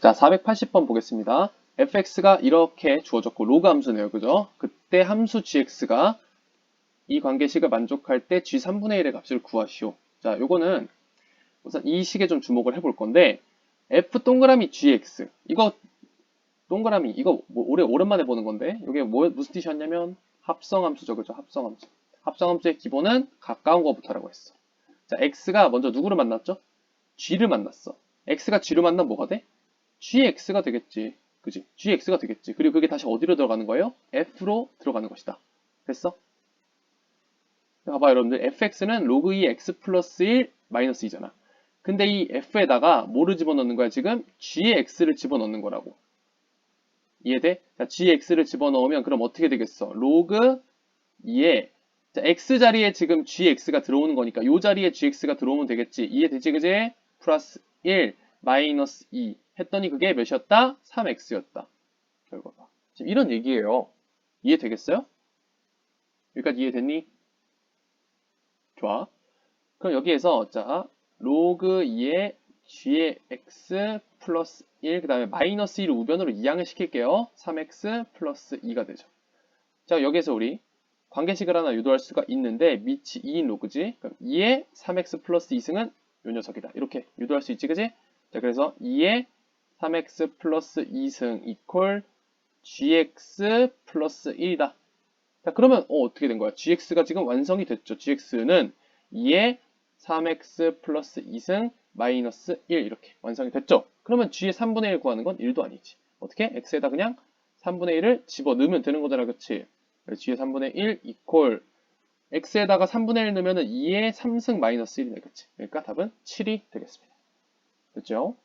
자, 480번 보겠습니다. fx가 이렇게 주어졌고 로그 함수네요. 그죠? 그때 함수 gx가 이 관계식을 만족할 때 g 3분의 1의 값을 구하시오. 자, 요거는 우선 이 식에 좀 주목을 해볼 건데 f 동그라미 gx 이거 동그라미 이거 뭐 올해 오랜만에 보는 건데 이게 뭐 무슨 뜻이었냐면 합성함수죠. 그죠? 합성함수. 합성함수의 기본은 가까운 것부터라고 했어. 자, x가 먼저 누구를 만났죠? g를 만났어. x가 g를 만나면 뭐가 돼? Gx가 되겠지. 그지? gx가 되겠지. 그리고 그게 다시 어디로 들어가는 거예요? f로 들어가는 것이다. 됐어? 봐봐 여러분들 fx는 로그 2 x 플러스 1 마이너스 2잖아. 근데 이 f에다가 뭐를 집어넣는 거야 지금? g의 x를 집어넣는 거라고. 이해돼? 자, gx를 집어넣으면 그럼 어떻게 되겠어? 로그 2에 자, x 자리에 지금 gx가 들어오는 거니까 이 자리에 gx가 들어오면 되겠지. 이해되지 그지? 플러스 1 마이너스 2 했더니 그게 몇이었다? 3x였다. 결과가. 지금 이런 얘기예요. 이해되겠어요? 여기까지 이해됐니? 좋아. 그럼 여기에서 자 로그 2의 g의 x 플러스 1, 그 다음에 마이너스 1을 우변으로 이항을 시킬게요. 3x 플러스 2가 되죠. 자 여기에서 우리 관계식을 하나 유도할 수가 있는데 밑이 2인 로그지. 그럼 2의 3x 플러스 2승은 요 녀석이다. 이렇게 유도할 수 있지, 그지? 자 그래서 2의 3x 플러스 2승 이퀄 gx 플러스 1이다. 자 그러면 어, 어떻게 된 거야? gx가 지금 완성이 됐죠. gx는 2의 3x 플러스 2승 마이너스 1 이렇게 완성이 됐죠. 그러면 g의 3분의 1 구하는 건 1도 아니지. 어떻게? x에다 그냥 3분의 1을 집어넣으면 되는 거잖아. 그치? g의 3분의 1 이퀄 x에다가 3분의 1 넣으면 2의 3승 마이너스 1이네. 그치? 그러니까 답은 7이 되겠습니다. 됐죠?